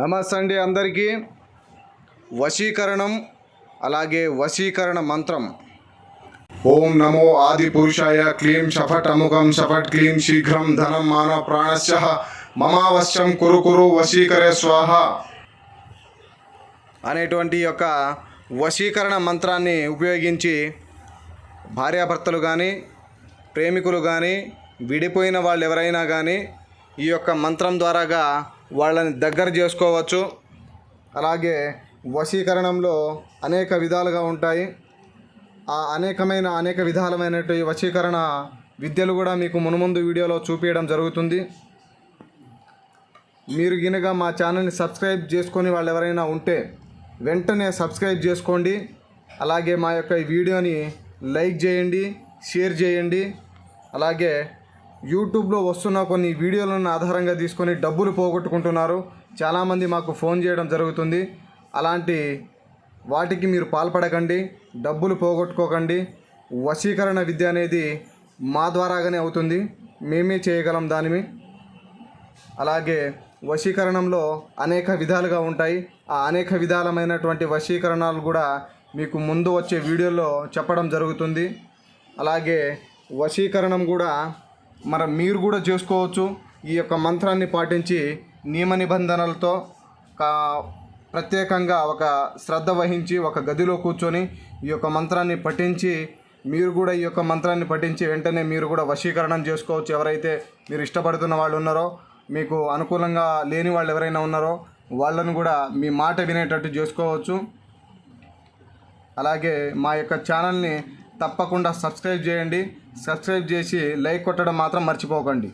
నమస్తే అండి అందరికీ. వశీకరణం అలాగే వశీకరణ మంత్రం. ఓం నమో ఆది పురుషాయ క్లీం షఫట్ అముఖం షఫట్ క్లీం శీఘ్రం ధనం మాన ప్రాణశ్చ మమావశ్యం కురు కురు వశీకరే స్వాహ. అనేటువంటి యొక్క వశీకరణ మంత్రాన్ని ఉపయోగించి భార్యాభర్తలు కానీ ప్రేమికులు కానీ విడిపోయిన వాళ్ళు ఎవరైనా కానీ ఈ యొక్క మంత్రం ద్వారాగా వాళ్ళని దగ్గర చేసుకోవచ్చు. అలాగే వశీకరణంలో అనేక విధాలుగా ఉంటాయి. ఆ అనేకమైన అనేక విధాలమైనటువంటి వశీకరణ విద్యలు కూడా మీకు మునుముందు వీడియోలో చూపించడం జరుగుతుంది. మీరు గినక మా ఛానల్ని సబ్స్క్రైబ్ చేసుకొని వాళ్ళు ఎవరైనా ఉంటే వెంటనే సబ్స్క్రైబ్ చేసుకోండి. అలాగే మా యొక్క ఈ వీడియోని లైక్ చేయండి షేర్ చేయండి. అలాగే యూట్యూబ్లో వస్తున్న కొన్ని వీడియోలను ఆధారంగా తీసుకొని డబ్బులు పోగొట్టుకుంటున్నారు. చాలామంది మాకు ఫోన్ చేయడం జరుగుతుంది. అలాంటి వాటికి మీరు పాల్పడకండి డబ్బులు పోగొట్టుకోకండి. వశీకరణ విద్య అనేది మా ద్వారాగానే అవుతుంది. మేమే చేయగలం దానిని. అలాగే వశీకరణంలో అనేక విధాలుగా ఉంటాయి. ఆ అనేక విధాలమైనటువంటి వశీకరణాలు కూడా మీకు ముందు వచ్చే వీడియోలో చెప్పడం జరుగుతుంది. అలాగే వశీకరణం కూడా మరి మీరు కూడా చేసుకోవచ్చు. ఈ యొక్క మంత్రాన్ని పాటించి నియమ నిబంధనలతో కా ప్రత్యేకంగా ఒక శ్రద్ధ వహించి ఒక గదిలో కూర్చొని ఈ యొక్క మంత్రాన్ని పఠించి మీరు కూడా ఈ యొక్క మంత్రాన్ని పఠించి వెంటనే మీరు కూడా వశీకరణం చేసుకోవచ్చు. ఎవరైతే మీరు ఇష్టపడుతున్న వాళ్ళు ఉన్నారో మీకు అనుకూలంగా లేని వాళ్ళు ఎవరైనా ఉన్నారో వాళ్ళను కూడా మీ మాట వినేటట్టు చేసుకోవచ్చు. అలాగే మా యొక్క ఛానల్ని తప్పకుండా సబ్స్క్రైబ్ చేయండి. సబ్స్క్రైబ్ చేసి లైక్ కొట్టడం మాత్రం మర్చిపోకండి.